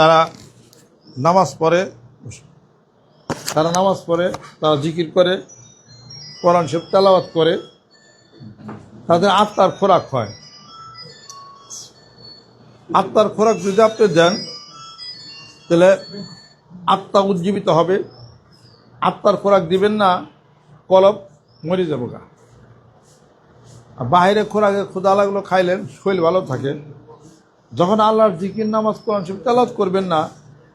তারা নামাজ পড়ে, তারা নামাজ পড়ে, তারা জিকির করে, কোরআন শরীফ তেলাওয়াত করে, তাদের আত্মার খোরাক হয়। আত্মার খোরাক যদি আপনি দেন, তাহলে আত্মা উজ্জীবিত হবে। আত্মার খোরাক দিবেন না, কলব মরে যাব গা। বাইরে খোরাকে ক্ষুদা লাগল, খাইলেন, শরীর ভালো থাকে। যখন আল্লাহর জিকির নামাজ কোরআন শরীফ তেলাওয়াত করবেন না,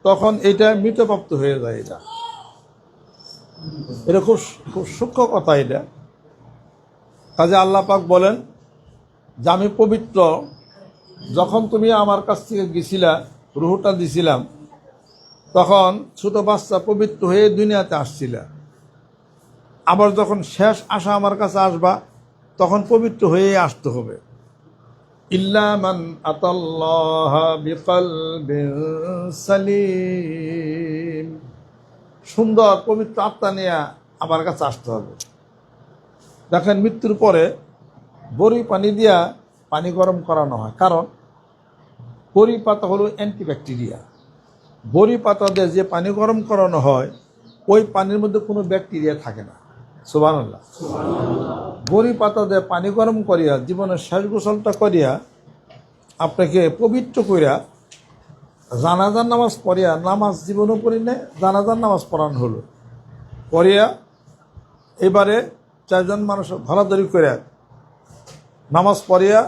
তখন এটা মৃতপ্রাপ্ত হয়ে যায় এটা। এটা খুব খুব সূক্ষ্ম কথা এটা। কাজে আল্লাহ পাক বলেন, যে আমি পবিত্র, যখন তুমি আমার কাছ থেকে গেছিলা, রুহুটা দিছিলাম, তখন ছোট বাচ্চা পবিত্র হয়ে দুনিয়াতে আসছিলা। আবার যখন শেষ আশা আমার কাছে আসবা, তখন পবিত্র হয়ে আসতে হবে। ইল্লামান আতাল্লাহ বিকলবিন সালিম। সুন্দর, পবিত্র আত্মা নিয়ে আমার কাছে আসতে হবে। দেখেন, মৃত্যুর পরে বড়ি পানি দিয়া পানি গরম করানো হয়। কারণ বড়ি পাতা হলো অ্যান্টিব্যাকটেরিয়া বড়ি পাতা দিয়ে যে পানি গরম করানো হয়, ওই পানির মধ্যে কোনো ব্যাকটেরিয়া থাকে না। সুবাহ বড়ি পাতা দিয়ে পানি গরম করিয়া জীবনের শেষ গোসলটা করিয়া আপনাকে পবিত্র করিয়া জানাজার নামাজ পড়িয়া নামাজ জীবনও পড়ি না, জানাজার নামাজ পড়ানো হলো। পড়িয়া এবারে চারজন মানুষ ধরাধরি করে নামাজ পড়িয়া,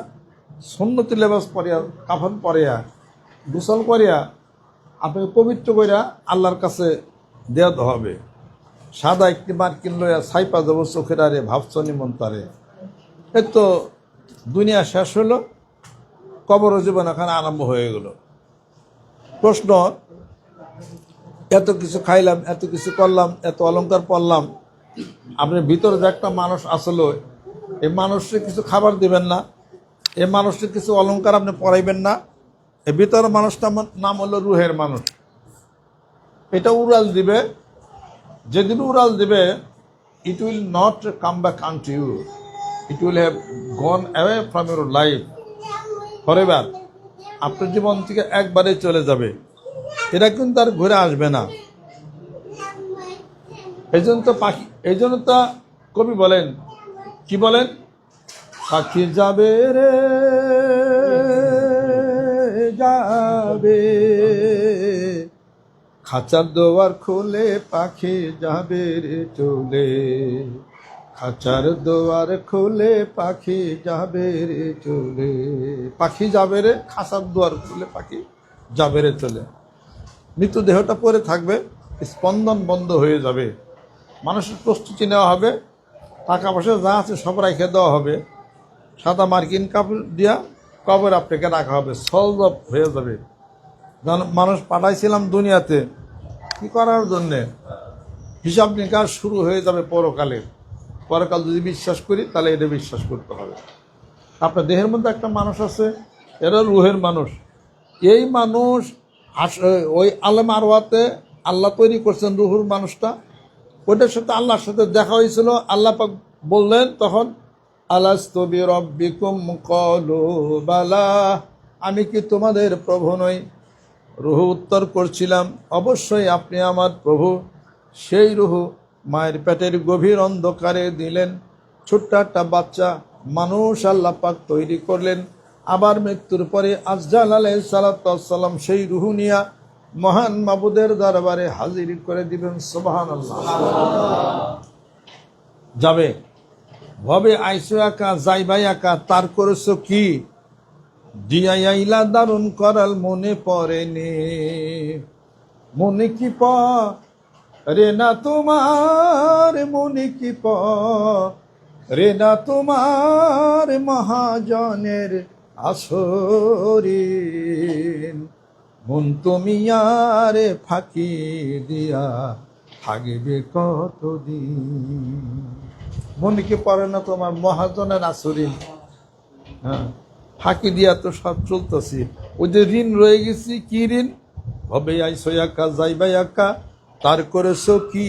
সুন্নতি লেবাস পড়িয়া, কাফন পড়িয়া, গোসল করিয়া আপনাকে পবিত্র করিয়া আল্লাহর কাছে দেওয়া হবে। সাদা একটি মার্কিন লইয়া সাইপা যাব চোখের আরে ভাবছনি মন্তারে এই তো দুনিয়া শেষ হলো কবর জীবন এখানে আরম্ভ হয়ে গেল। প্রশ্ন, এত কিছু খাইলাম, এত কিছু করলাম, এত অলংকার পড়লাম আপনি ভিতরে যে একটা মানুষ আসলো, এই মানুষকে কিছু খাবার দিবেন না এই মানুষকে কিছু অলংকার আপনি পড়াইবেন না এই ভিতরে মানুষটা নাম হলো রুহের মানুষ। এটা উড়াল দিবে যেদিন উড়াল দেবে it will not come back unto you it will have gone away from your life forever আপনার জীবন থেকে একবারে চলে যাবে। এটা কিন্তু আর ঘুরে আসবে না। এই জন্য তো পাখি এই জন্য তো কবি বলেন, কি বলেন? পাখি যাবে রে। খাঁচার দোয়ার খুলে পাখি যাবে রে চলে। খাঁচার দোয়ার খুলে পাখি যাবে রে চলে। পাখি যাবে রে, খাঁচার দোয়ার খুলে পাখি যাবে রে চলে। মৃত্যু দেহটা পরে থাকবে, স্পন্দন বন্ধ হয়ে যাবে। মানুষের প্রস্তুতি নেওয়া হবে, টাকা পয়সা যা আছে সব রেখে দেওয়া হবে। সাদা মার্কিন কাপড় দিয়া কবর আপনাকে রাখা হবে সলভ হয়ে যাবে। মানুষ পাঠাইছিলাম দুনিয়াতে, কি করার জন্যে? হিসাব নিকাশ শুরু হয়ে যাবে পরকালে পরকাল যদি বিশ্বাস করি, তাহলে এটা বিশ্বাস করতে হবে। আপনার দেহের মধ্যে একটা মানুষ আছে, এরা রুহের মানুষ। এই মানুষ ওই আলম আরওয়াতে আল্লাহ তৈরি করছেন রুহুর মানুষটা। ওইটার সাথে আল্লাহর সাথে দেখা হয়েছিল। আল্লাহ বললেন তখন কলু, বালা, আমি কি তোমাদের প্রভু নই? রুহু উত্তর করছিলাম, অবশ্যই আপনি আমার প্রভু। সেই রুহু মায়ের পেটের গভীর অন্ধকারে দিলেন। ছোট্ট একটা বাচ্চা মানুষ আল্লাহ পাক তৈরি করলেন। আবার মৃত্যুর পরে আজজাল আলাই সালাতাম সেই রুহু নিয়া মহান মাবুদের দরবারে হাজির করে দিবেন। সোবাহান যাবে। ভবে আইসো একা, যাইবাই একা, তার করেছ কি? দিয়াইলা দারুণ করাল মনে পড়েনি। মনে কি প রে না তোমার? মনে কি প রে না তোমার মহাজনের আসরিন? মন তুমি আরে ফাঁকি দিয়া থাকিবে কতদিন? মনে কি পড়ে না তোমার মহাজনের আসরিন? হ্যাঁ। ফাঁকি দিয়া তো সব চলতেছি। ওই যে ঋণ রয়ে গেছি, কি ঋণ? হবে আইসো একা যাইবাই একা। তার করেছ কি?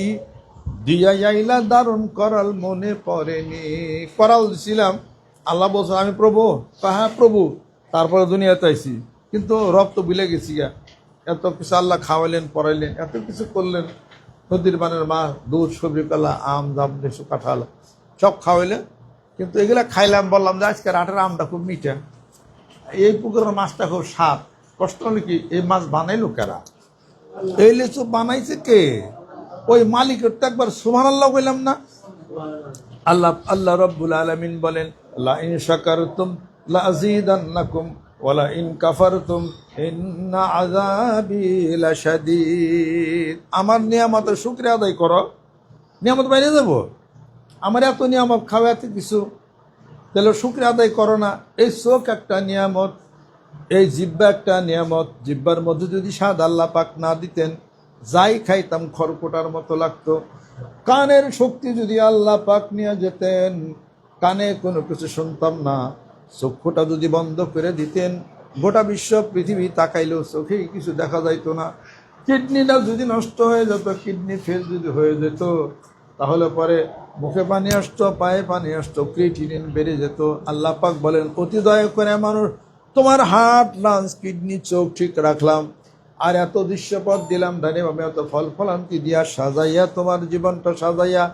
দিয়া আইলা দারুণ করাল মনে পড়েনি। করাল দিছিলাম। আল্লাহ বলছে, আমি প্রভু হ্যাঁ প্রভু। তারপরে দুনিয়াতে আইছি। কিন্তু রব তো ভুলে গেছি গা। এত কিছু আল্লাহ খাওয়াইলেন, পড়াইলেন, এত কিছু করলেন। নদীর বানের মা দুধ, সবজি, কলা, আম, জাম লিচু কাঁঠাল, সব খাওয়াইলেন। কিন্তু এগুলা খাইলাম, বললাম যে আজকে রাটের আমটা খুব মিঠা। এই পুকুরের মাছটা খুব সাপ কষ্ট হলো কি, এই মাছ বানাইলো কারা? এই লিচু বানাইছে কে? ওই মালিকের তো একবার সুমান আল্লাহ বললাম না। আল্লাহ আল্লাহ রব্বুল আলমিন বলেন লা ইন শাকারতুম লা আমার নিয়ামতের শুকরিয়া আদায় করো। নিয়ামত বাইরে যাব। আমার এত নিয়ামত খাওয়া এত কিছু তাহলে শুক্রিয়া আদায় করো না। এই চোখ একটা নিয়ামত, এই জিব্বা একটা নিয়ামত। জিব্বার মধ্যে যদি স্বাদ আল্লাহ পাক না দিতেন, যাই খাইতাম, খড়কোটার মতো লাগতো। কানের শক্তি যদি আল্লাহ পাক নিয়ে যেতেন, কানে কোনো কিছু শুনতাম না। চক্ষুটা যদি বন্ধ করে দিতেন, গোটা বিশ্ব পৃথিবী তাকাইলেও চোখেই কিছু দেখা যাইতো না। কিডনিটা যদি নষ্ট হয়ে যেত, কিডনি ফেল যদি হয়ে যেত তাহলে পরে মুখে পানি আসতো, পায়ে পানি আসতো ক্রিটিনিন বেড়ে যেত। আল্লাহ পাক বলেন, অতি দয়া করে মানুষ, তোমার হার্ট লাঞ্চ কিডনি চোখ ঠিক রাখলাম। আর এত দৃশ্যপথ দিলাম, ধানে আমি এত ফল ফলান্তি দিয়া সাজাইয়া তোমার জীবনটা সাজাইয়া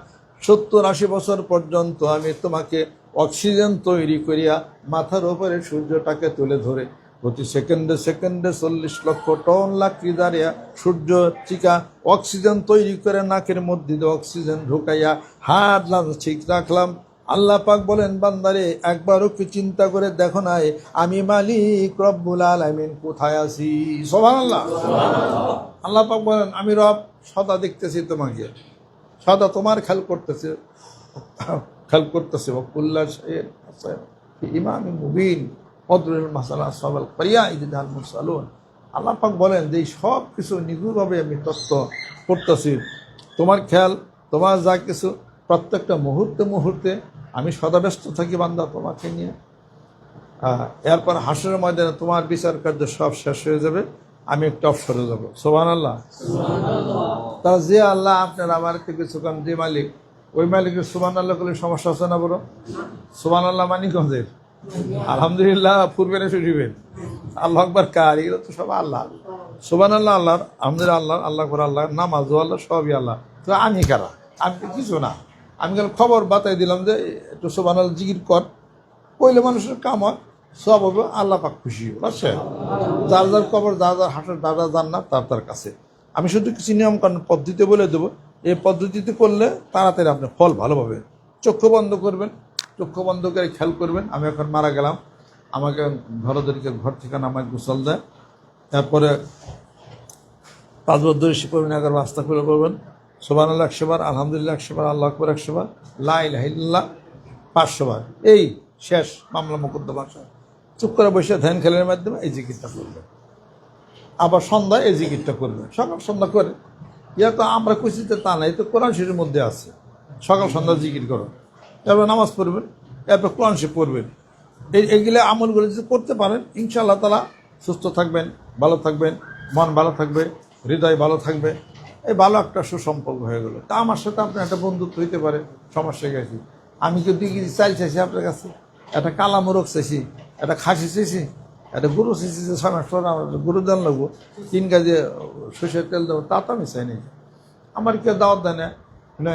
সত্তর আশি বছর পর্যন্ত আমি তোমাকে অক্সিজেন তৈরি করিয়া মাথার ওপরে সূর্যটাকে তুলে ধরে প্রতি সেকেন্ডে সেকেন্ডে চল্লিশ লক্ষ টন লাকড়ি দাঁড়িয়া সূর্য চিকা অক্সিজেন তৈরি করে নাকের মধ্যে অক্সিজেন ঢুকাইয়া হাত ঠিক রাখলাম। আল্লাহ পাক বলেন, বান্দারে একবারও কি চিন্তা করে দেখো নাই, আমি মালিক রব্বুল আলামিন, কোথায় আছি? সোভান আল্লাহ আল্লাহ পাক বলেন, আমি রব, সদা দেখতেছি তোমাকে। সদা তোমার খেয়াল করতেছে খেয়াল করতেছে। বকুল্লা শাহের ইমাম মুবিন। কদরুল মাসালা সবাল করিয়া ইদিদাল মুরসালুন। আল্লাহ পাক বলেন যে সব কিছু নিগুড়ভাবে আমি তত্ত্ব করতেছি তোমার খেয়াল, তোমার যা কিছু প্রত্যেকটা মুহূর্তে মুহূর্তে আমি সদাব্যস্ত থাকি বান্দা তোমাকে নিয়ে। এরপর হাসরের ময়দানে তোমার বিচার কার্য সব শেষ হয়ে যাবে, আমি একটু অবসরে যাব। সোহান আল্লাহ তা যে আল্লাহ আপনার আমার কিছু কিছুক্ষণ যে মালিক, ওই মালিকের সুবান আল্লাহ করলে সমস্যা আছে না বড়? সুবান আল্লাহ মানিকগঞ্জের আলহামদুলিল্লাহ পূর্বের এসে দিবেন। আল্লাহ আকবর কার? এগুলো তো সব আল্লাহ। সুবান আল্লাহ আল্লাহর আলহামদুলিল্লাহ আল্লাহ আল্লাহ করে আল্লাহ নামাজ আল্লাহ সবই আল্লাহ। তো আমি কারা? আমি কিছু না। আমি কাল খবর বাতাই দিলাম যে, একটু সুবান আল্লাহ জিকির কর। কইলে মানুষের কাম হয়, সব হবে, আল্লাহ পাক খুশি হবে বুঝছেন যার যার কবর, যার যার হাটের যার যার না তার তার কাছে। আমি শুধু কিছু নিয়ম কানুন পদ্ধতি বলে দেবো। এই পদ্ধতিতে করলে তাড়াতাড়ি আপনি ফল ভালো পাবেন চক্ষু বন্ধ করবেন চক্ষু বন্ধ করে খেয়াল করবেন, আমি এখন মারা গেলাম। আমাকে ঘরদেরকে ঘর থেকে আমাকে গোসল দেয়। তারপরে পাঁচ বছর করবেন এগারো রাস্তা করে করবেন সোবান আল্লাহ একশো বার, আলহামদুলিল্লাহ একশোবার আল্লাহ আকবর একশো বার লাই লাহিল্লাহ পাঁচশো বার। এই শেষ মামলা মোকদ্দমা। চুপ করে বসে ধ্যান খেলের মাধ্যমে এই জিকিরটা করবে। আবার সন্ধ্যায় এই জিকিরটা করবে। সকাল সন্ধ্যা করে। ইয়া তো আমরা কুচিতে তা নাই, তো কোরআন শরীরের মধ্যে আছে। সকাল সন্ধ্যা জিকির করো। এরপর নামাজ পড়বেন, এরপর কোরআন পড়বেন। এই এইগুলো আমলগুলো যদি করতে পারেন, ইনশাআল্লাহ তালা সুস্থ থাকবেন, ভালো থাকবেন, মন ভালো থাকবে, হৃদয় ভালো থাকবে। এই ভালো একটা সুসম্পর্ক হয়ে গেলো। তা আমার সাথে আপনার একটা বন্ধুত্ব হইতে পারে সমস্যা গেছি। আমি কেজি চাল চাইছি আপনার কাছে। একটা কালা মোরগ চাইছি, একটা খাসি চাইছি, একটা গরু চাইছি যে ছয় আমার গরু দান লাগবো, তিন কাজে সর্ষের তেল দেবো, তা তো আমি চাই নাই। আমার কেউ দাওয়াত দেয় না। মানে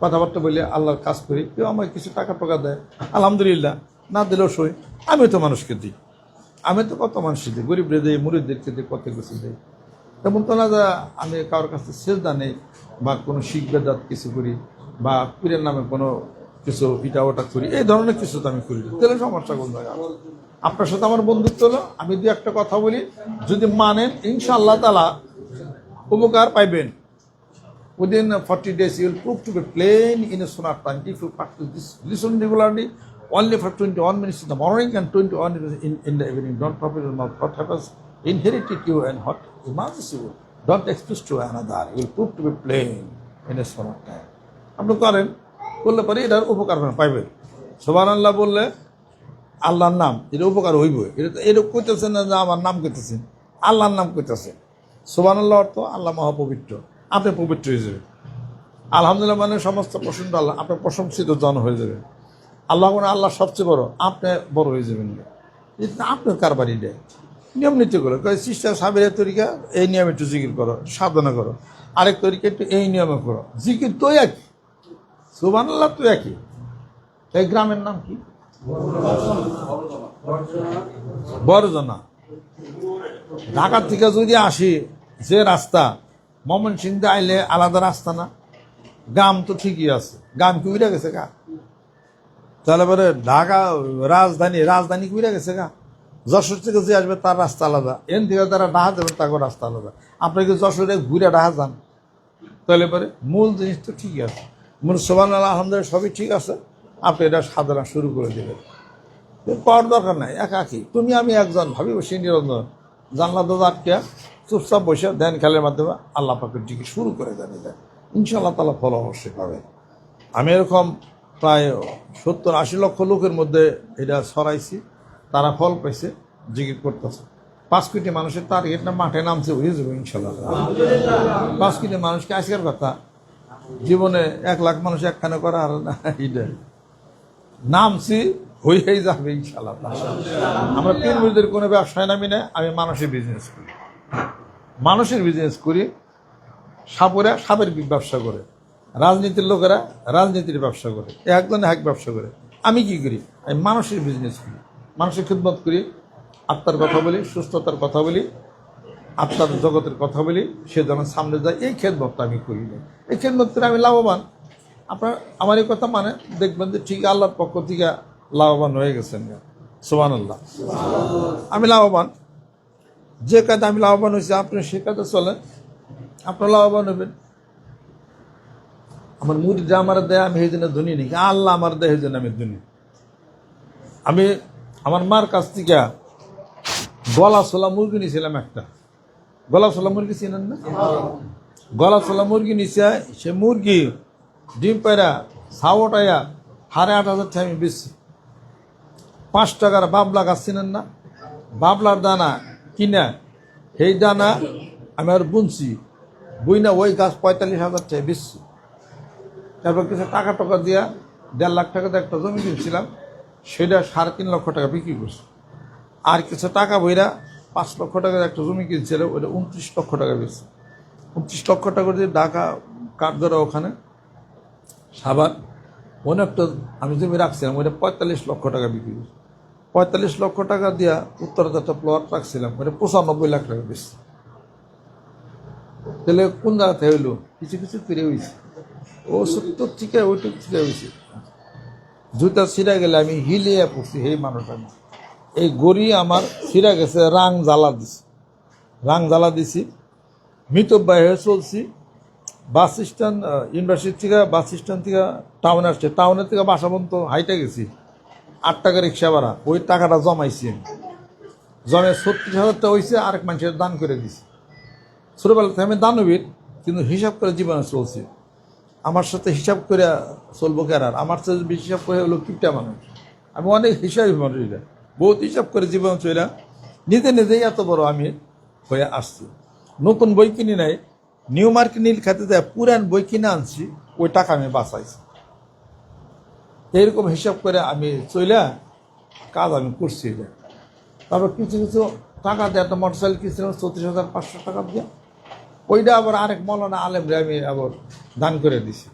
কথাবার্তা বলে আল্লাহর কাজ করি, কেউ আমাকে কিছু টাকা টাকা দেয়, আলহামদুলিল্লাহ, না দিলেও সই আমি তো মানুষকে দিই। আমি তো কত মানুষকে দিই? গরিবরে দিই, মুরিদদেরকে দিই কত কিছু দিই। তেমন তো না যা আমি কারোর কাছে সেজদা নেই বা কোনো শিখ বেদাত কিছু করি বা পীরের নামে কোনো কিছু ইটা ওটা করি, এই ধরনের কিছু তো আমি করি তাহলে সমস্যা কোন আপনার সাথে আমার বন্ধুত্ব হলো, আমি দু একটা কথা বলি, যদি মানেন ইনশাআল্লাহ তালা উপকার পাইবেন। Within uh, 40 days you will prove to be plain in a sonar time if you practice this listen regularly only for 21 minutes in the morning and 21 minutes in, in the evening don't profit your mouth what happens inherit it you and what demands you don't express to another you will prove to be plain in a sonar time আপনি করেন করলে পরে এটার উপকার পাইবেন সোবান আল্লাহ বললে আল্লাহর নাম এটা উপকার হইব এটা এরকম কইতেছেন না যে আমার নাম কইতেছেন আল্লাহর নাম কইতেছেন সোবান আল্লাহ অর্থ আল্লাহ মহাপবিত্র আপনি পবিত্র হয়ে যাবেন আলহামদুলিল্লাহ মানে সমস্ত প্রশংসা আল্লাহ আপনার প্রশংসিত জন হয়ে যাবেন আল্লাহ মানে আল্লাহ সবচেয়ে বড়, আপনি বড় হয়ে যাবেন। আপনার কারবারি দেয়। নিয়ম নীতি করো সিস্টার সাবের তরিকা, এই নিয়মে একটু জিকির করো সাধনা করো। আরেক তরিকা একটু এই নিয়মে করো। জিকির তো একই। সুবান আল্লাহ তো একই। এই গ্রামের নাম কি? বড়জনা ঢাকা থেকে যদি আসি, যে রাস্তা মমন সিংতে আইলে আলাদা রাস্তা না। গ্রাম তো ঠিকই আছে। গ্রাম কি উড়ে গেছে গা? তাহলে পরে ঢাকা, রাজধানী রাজধানী কি গেছে গা? যশোর থেকে যে আসবে তার রাস্তা আলাদা। এন থেকে তারা ডাহা দেবেন তাকে রাস্তা আলাদা। আপনি কি যশোরে ঘুরে ডাহা যান? তাহলে পরে মূল জিনিস তো ঠিকই আছে। মূল সোবান আলহামদুলিল্লাহ সবই ঠিক আছে। আপনি এটা সাধনা শুরু করে দেবেন। পাওয়ার দরকার নাই, একাকি। তুমি আমি একজন, ভাবি বসে নিরঞ্জন। জানলা দোজ আটকে। চুপচাপ বসে ধ্যান খেলের মাধ্যমে আল্লাহ পাকের দিকে শুরু করে দেন এটা ইনশাল্লাহ তালা ফল অবশ্যই পাবে আমি এরকম প্রায় সত্তর আশি লক্ষ লোকের মধ্যে এটা ছড়াইছি, তারা ফল পাইছে, জিকির করতেছে। পাঁচ কোটি মানুষের টার্গেট না, মাঠে নামছে হয়ে যাবে ইনশাল্লাহ পাঁচ কোটি মানুষকে আজকের কথা, জীবনে এক লাখ মানুষ একখানে করা আর না এটা নামছি হয়েই যাবে ইনশাল্লাহ আমরা পীর মুরিদের কোনো ব্যবসায় নামি না, আমি মানুষের বিজনেস করি। মানুষের বিজনেস করি, সাপরা সাপের ব্যবসা করে। রাজনীতির লোকেরা রাজনীতির ব্যবসা করে, একজন এক ব্যবসা করে। আমি কি করি? আমি মানুষের বিজনেস করি। মানুষের খিদমত করি, আত্মার কথা বলি, সুস্থতার কথা বলি, আত্মার জগতের কথা বলি, সে যেন সামনে যায়, এই খেদমতটা আমি করি না। এই খেদমত করে আমি লাভবান। আপনার, আমার এই কথা মানে দেখবেন যে ঠিক আল্লাহর পক্ষ থেকে লাভবান হয়ে গেছেন। সোহান আল্লাহ আমি লাভবান। যে কাজে আমি লাভবান হয়েছি, আপনি সে কাজে চলেন। আপনার লাভবান হবেন। আমার মুড়িটা আমার দেয়, আমি সেই জন্য ধনী নাকি? আল্লাহ আমার দেয়, সেই জন্য আমি ধনী। আমি আমার মার কাছ থেকে গলা ছোলা মুরগি নিয়েছিলাম একটা। গলা ছোলা মুরগি চিনেন না? গলা ছোলা মুরগি নিচে সে মুরগি ডিম পায়রা ছাওটাইয়া সাড়ে আট হাজার আমি বেশি পাঁচ টাকার বাবলা গাছ চিনেন না? বাবলার দানা কিনা, সেই দানা আমি আর বুনছি। বুই না ওই গাছ পঁয়তাল্লিশ হাজার টাকা বেশি তারপর কিছু টাকা টাকা দিয়া দেড় লাখ টাকা দিয়ে একটা জমি কিনছিলাম, সেটা সাড়ে তিন লক্ষ টাকা বিক্রি করছি। আর কিছু টাকা বইরা পাঁচ লক্ষ টাকার একটা জমি কিনছিল ওটা উনত্রিশ লক্ষ টাকা বেশি উনত্রিশ লক্ষ টাকা দিয়ে ঢাকা কাঠগড়া ওখানে সাবার অনেকটা আমি জমি রাখছিলাম, ওইটা পঁয়তাল্লিশ লক্ষ টাকা বিক্রি করছি। পঁয়তাল্লিশ লক্ষ টাকা দিয়া উত্তরে একটা প্লট রাখছিলাম ওইটা পঁচানব্বই লাখ টাকা বেশি। তাহলে কোন জায়গাতে হইল? কিছু কিছু ফিরে হয়েছে ও সত্তর থেকে ওইটুক থেকে হয়েছে জুতা ছিঁড়া গেলে আমি হিলিয়ে পড়ছি সেই মানুষ আমি এই গড়ি আমার ছিঁড়া গেছে, রাং জ্বালা দিছি। রাং জ্বালা দিছি, মিতব্যয় হয়ে চলছি। বাস স্ট্যান্ড ইউনিভার্সিটি থেকে, বাস স্ট্যান্ড থেকে, টাউনে আসছে। টাউনের থেকে বাসা পর্যন্ত হাইটে গেছি। আট টাকা রিক্সা ভাড়া, ওই টাকাটা জমাইছি। আমি জমে ছত্রিশ হাজার টাকা হয়েছে আরেক মানুষের দান করে দিছি। ছোটোবেলা থেকে আমি দানবীর, কিন্তু হিসাব করে জীবনে চলছি। আমার সাথে হিসাব করে চলবো আর? আমার সাথে বেশি হিসাব করে, হলো কিপটা মানুষ। আমি অনেক হিসাবই মানুষ বহুত হিসাব করে জীবন চলে নিজে নিজেই এত বড় আমি হয়ে আসছি। নতুন বই কিনি নাই, নিউ মার্কেট নীল খাতে দেয় পুরান বই কিনে আনছি, ওই টাকা আমি বাঁচাইছি। এইরকম হিসাব করে আমি চলে কাজ আমি করছি তারপর কিছু কিছু টাকা দিয়ে একটা মোটরসাইকেল কিনছিলাম, চৌত্রিশ হাজার পাঁচশো টাকা দিয়ে। ওইটা আবার আরেক মৌলানা আলেমরে আমি আবার দান করে দিছি।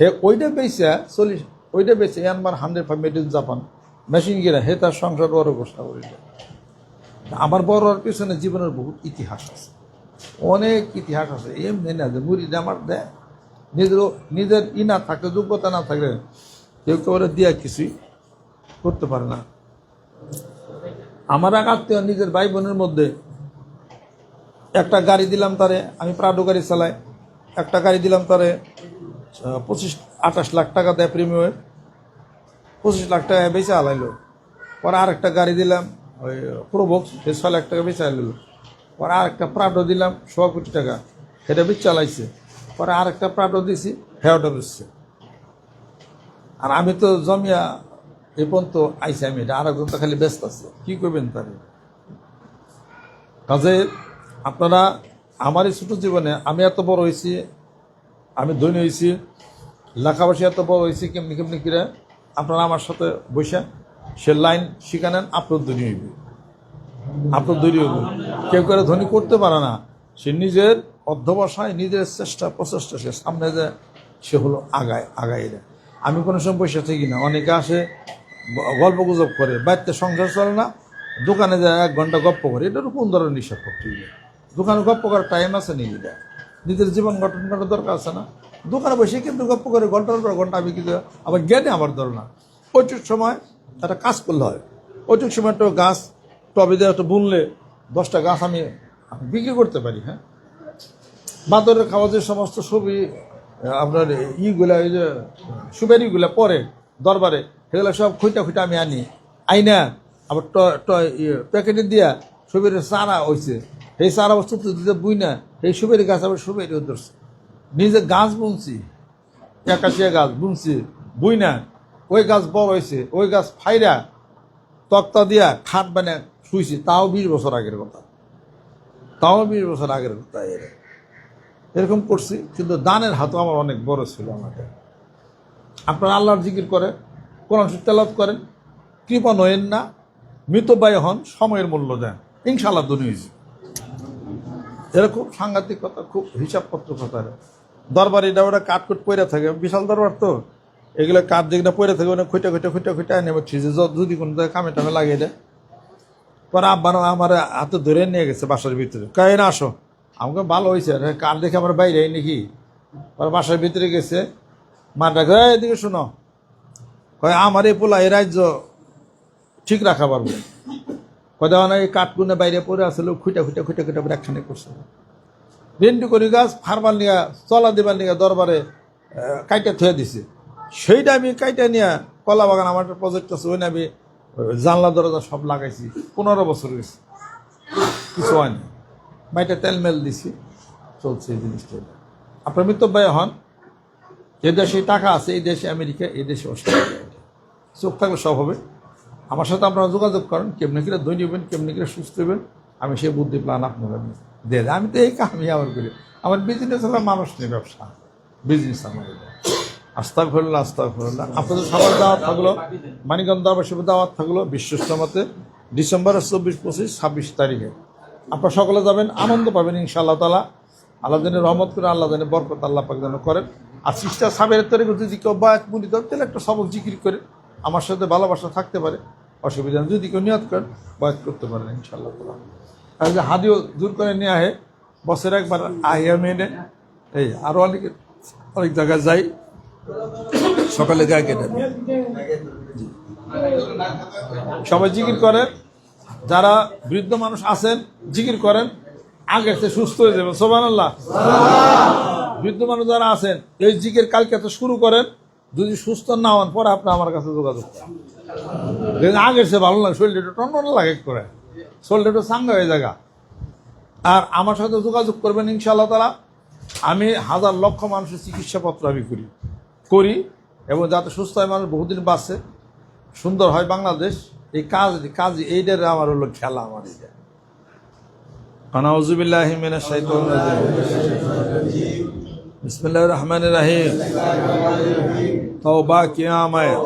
হে, ওইটা বেচে চল্লিশ, ওইটা বেচে Yanmar hundred five made in Japan. Machine গিরা, হে, তার সংসার বড় ঘোষণা করে দেয়। আমার বড় হওয়ার পিছনে জীবনের বহুত ইতিহাস আছে। অনেক ইতিহাস আছে। এমনি না যে মুড়িটা আমার দেয় নিজের নিজের ই না থাকলে, যোগ্যতা না থাকলে কেউ কেউ ওরা দিয়া কিছুই করতে পারে না। আমার এক আত্মীয় নিজের ভাই বোনের মধ্যে একটা গাড়ি দিলাম তারে, আমি প্রাডো গাড়ি চালাই। একটা গাড়ি দিলাম তারে পঁচিশ, আঠাশ লাখ টাকা দেয় প্রিমিয়ামের পঁচিশ লাখ টাকা বেচে আলাইলো পরে আরেকটা গাড়ি দিলাম, ওই প্রোবক্স সে ছয় লাখ টাকা বেচে আলাইলো পরে আরেকটা প্রাডো দিলাম, সোয়া কোটি টাকা। সেটা বেচে চালাইছে পরে আরেকটা প্রাডো দিছি হেওটা বেচছে আর আমি তো জমিয়া এ পর্যন্ত আইসি আমি, এটা আরেকজন তো খালি ব্যস্ত আছে। কি করবেন তারে? কাজে আপনারা আমার এই ছোটো জীবনে আমি এত বড় হয়েছি আমি ধনী হয়েছি লেখাপড়া এত বড় হয়েছি কেমনি কেমনি করে, আপনারা আমার সাথে বসে সে লাইন শিখানেন আপনার ধনী হইবে আপনার তৈরি হইব কেউ করে ধনী করতে পারে না। সে নিজের অধ্যবসায় নিজের চেষ্টা, প্রচেষ্টা, সে সামনে যে সে হলো আগায় আগায় আমি কোনো সময় বসে থাকি না। অনেকে আসে গল্প গুজব করে, বাড়িতে সংসার চলে না, দোকানে যায়, এক ঘণ্টা গপ্প করে। এটা কোন ধরনের নিষেধ করতে দোকানে গপ্প করার টাইম আছে এটা? নিজের জীবন গঠন করার দরকার আছে না? দোকানে বসে কিন্তু গপ্প করে, ঘণ্টার পর ঘণ্টা আমি কিন্তু আবার জ্ঞানে আমার ধর না ওইটুক সময় একটা কাজ করলে হয়। প্রচুর সময় একটা গাছ, টবে দিয়ে একটু বুনলে দশটা গাছ আমি আমি বিক্রি করতে পারি হ্যাঁ? বাদরের খাওয়া যে সমস্ত ছবি আপনার ইগুলা ওই যে সুবেরিগুলা পরে, দরবারে, সেগুলো সব খুঁটা খুঁটা আমি আনি। আইনা, আবার প্যাকেটে দিয়া সুবেরির চারা হয়েছে সেই চারা বস্তু দিতে বুই না, সেই সুবেরি গাছ আবার সুবেরি ধরছে নিজে গাছ বুনছি, একাশিয়া গাছ বুনছি, বুই না। ওই গাছ বড় হয়েছে ওই গাছ ফাইরা তক্তা দিয়া খাট বানিয়ে শুইছি, তাও বিশ বছর আগের কথা। তাও বিশ বছর আগের কথা এর। এরকম করছি, কিন্তু দানের হাতও আমার অনেক বড় ছিল আমাকে। আপনারা আল্লাহর জিকির করে কোরআন তেলাওয়াত করেন, কৃপা নয়েন না মৃতবায় হন, সময়ের মূল্য দেন। ইনশাল্লাহ দুনি এরকম সাংঘাতিক কথা খুব হিসাবপত্র কথা দরবার এটা ওরা কাঠকুট পইরা থাকে, বিশাল দরবার তো। এগুলো কাঠ যেগুলো পইরা থাকে ওরা খুঁটে খুঁটে খুঁটে খুঁটে নেবে ঠিক যদি কোনো কামে টামে লাগিয়ে দেয়। পরে আব্বানো আমার হাতে ধরে নিয়ে গেছে বাসার ভিতরে। কাই না আসো। আমাকে ভালো হয়েছে। কার দেখে আমার বাইরে নাকি? পরে বাসার ভিতরে গেছে। মা ডাকে "এই, এদিকে শোনো। কয় আমার এই পোলা এই রাজ্য ঠিক রাখা পারব। না এই কাঠগুনে বাইরে পড়ে আসলে খুঁটে খুঁটে খুঁটে খুঁটে একখানে করছে। ভেন্ডি করি গাছ ফার্মার নিয়ে চলা দিবার নিয়ে দরবারে কাইটা থুয়ে দিছে। সেইটা আমি কাইটা নিয়ে কলা বাগান আমার একটা প্রজেক্ট আছে ওই আমি জানলা দরজা সব লাগাইছি। পনেরো বছর গেছে কিছু হয়নি মাইটা তেল মেল দিছি, চলছে এই জিনিসটা আপনার মিতব্যয় হন, যে দেশে টাকা আছে, এই দেশে আমেরিকা, এই দেশে অস্ট্রেলিয়া চোখ থাকলে সব হবে। আমার সাথে আপনারা যোগাযোগ করেন, কেমনি করে দৈনিক হবেন কেমনি করে সুস্থ হবেন আমি সেই বুদ্ধি প্ল্যান দিয়ে দেয় আমি তো এই কামি আবার করি। আমার বিজনেস হলো মানুষ নেই, ব্যবসা। বিজনেস আমার এটা। আস্তা ফেরল আস্তা ফেরল আপনাদের সবার দাওয়াত থাকল, মানিকগঞ্জ দরবার দাওয়াত থাকল বিশ্বস্তমতে ডিসেম্বরের চব্বিশ, পঁচিশ, ছাব্বিশ তারিখে। আপনারা সকলে যাবেন, আনন্দ পাবেন ইনশাআল্লাহ তালা আল্লাহ জানে রহমত করে, আল্লাহ জানে বরকত আল্লাহ পাক যেন করেন। আর সিস্টার সাবের তরিকে যদি কেউ বা এক মুড়ি দেন, তাহলে একটা সবক জিকির করে আমার সাথে ভালোবাসা থাকতে পারে। অসুবিধা নেই, যদি কেউ নিয়ত করেন, বয়াত করতে পারেন ইনশাআল্লাহ তালা আর যে হাদিও দূর করে নিয়ে আহে, বছরে একবার আহিয়া মেনে এই আরও অনেক অনেক জায়গায় যাই। সকালে গায়ে কেটে। সবাই জিকির করেন যারা বৃদ্ধ মানুষ আছেন, জিকির করেন আগে সে সুস্থ হয়ে যাবে সোমান আল্লাহ বৃদ্ধ মানুষ যারা আছেন, এই জিকির কালকে তো শুরু করেন, যদি সুস্থ না হন, পরে আপনি আমার কাছে যোগাযোগ করেন। আগের সে ভালো লাগে, শরীরটা একটু টনটন লাগে করে। শরীরটা একটু সাঙ্গা হয়ে জায়গা। আর আমার সাথে যোগাযোগ করবেন ইনশাআল্লাহ তালা আমি হাজার লক্ষ মানুষের চিকিৎসাপত্র আমি করি করি, এবং যাতে সুস্থ হয় মানুষ বহুদিন বাঁচে। সুন্দর হয় বাংলাদেশ। এই কাজ কাজ, এইটার আমার হলো খেলা আমার এটা আনাউজুবিল্লাহিমিনা শাইতান রাজিম। বিসমিল্লাহির রহমানির রহিম। তওবা কিয়ামত।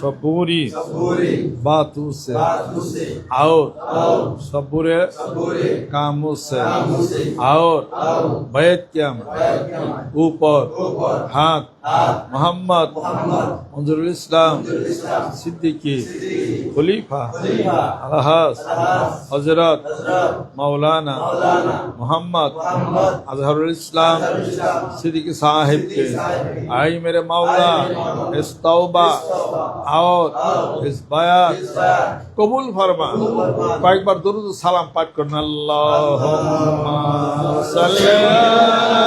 সবুরি। বাতু সে আও সবুরে। কামু সে আও বয়ত কিয়ামত। উপর। হাত। মোহাম্মদ মঞ্জুরুল ইসলাম সিদ্দিকি খলিফা আলহাস হজরত মাওলানা মোহাম্মদ আজহারুল ইসলাম সিদ্দিকি সাহেবকে। আই মেরে মাওলা ইস তওবা আওত ইস বায়াত। কবুল ফরমা। কয়েকবার দরুদ সালাম পাঠ করুন। আল্লাহ সাল্লাল্লাহু আলা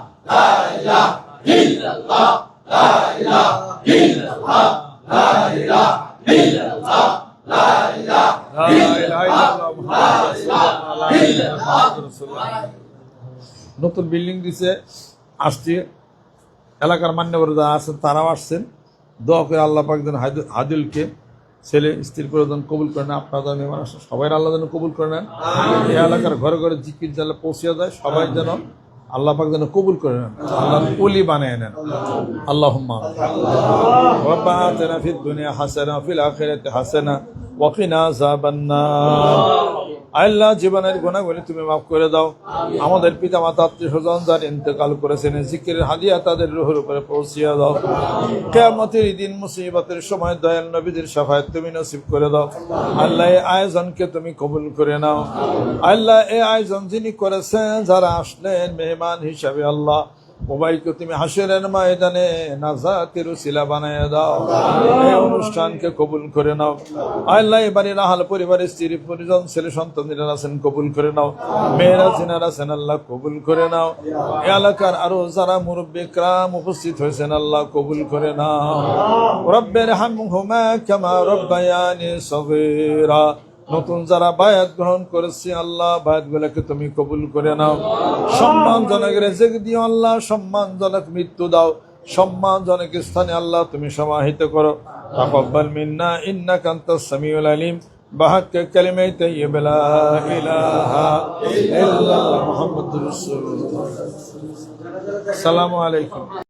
নতুন বিল্ডিং দিছে আসছি এলাকার মান্যবর যারা আছেন তারাও আসছেন দোয়া করে আল্লাহ পাক যেন হাদিল- হাদিলকে ছেলে স্ত্রীর প্রয়োজন কবুল করে নেন আপনারা যেন মেহমান আসেন সবাই আল্লাহ যেন কবুল করে নেন এই এলাকার ঘরে ঘরে জিকির জালে পৌঁছে যায় সবাই যেন আল্লাহ পাক যেন কবুল করে নেন আল্লাহ কলি বানিয়ে নেন আল্লাহ ربنا آتنا في الدنيا حسنة وفي الآخرة حسنة وقنا عذاب النار আল্লাহ জীবনের গুণাগুলি তুমি মাফ করে দাও। আমাদের পিতা মাতা আত্মীয় স্বজন যার ইন্তেকাল করেছেন জিকিরের হাদিয়া তাদের রুহের উপরে পৌঁছিয়ে দাও। কেয়ামতের দিন মুসিবতের সময় দয়াল নবীদের সাফায়াত তুমি নসিব করে দাও। আল্লাহ এই আয়োজনকে তুমি কবুল করে নাও। আল্লাহ এই আয়োজন যিনি করেছেন যারা আসলেন মেহমান হিসাবে আল্লাহ। মোবাইলকে তুমি হাসিরের ময়দানে নাজাতের উসিলা বানায় দাও। এই অনুষ্ঠানকে কবুল করে নাও। আল্লাহ এবারে রাহাল পরিবারের স্ত্রী, পরিজন, ছেলে, সন্তানরা আছেন, কবুল করে নাও। মেয়েরা আছেন, আল্লাহ কবুল করে নাও। এলাকার আরও যারা মুরব্বী ক্রাম উপস্থিত হয়েছেন, আল্লাহ কবুল করে নাও। রব্বের হামহুমা কামা রব্বায়ানি সগীরা। নতুন যারা বায়াত গ্রহণ করেছে আল্লাহ বায়াত গুলাকে তুমি কবুল করে নাও সম্মানজনক রেজেক দিও আল্লাহ সম্মানজনক মৃত্যু দাও সম্মানজনক স্থানে আল্লাহ তুমি সমাহিত করো তাকাব্বাল মিন্না ইন্নাকা আনতাস সামিউল আলিম بحق كلمة طيب لا إله إلا الله محمد رسول الله السلام عليكم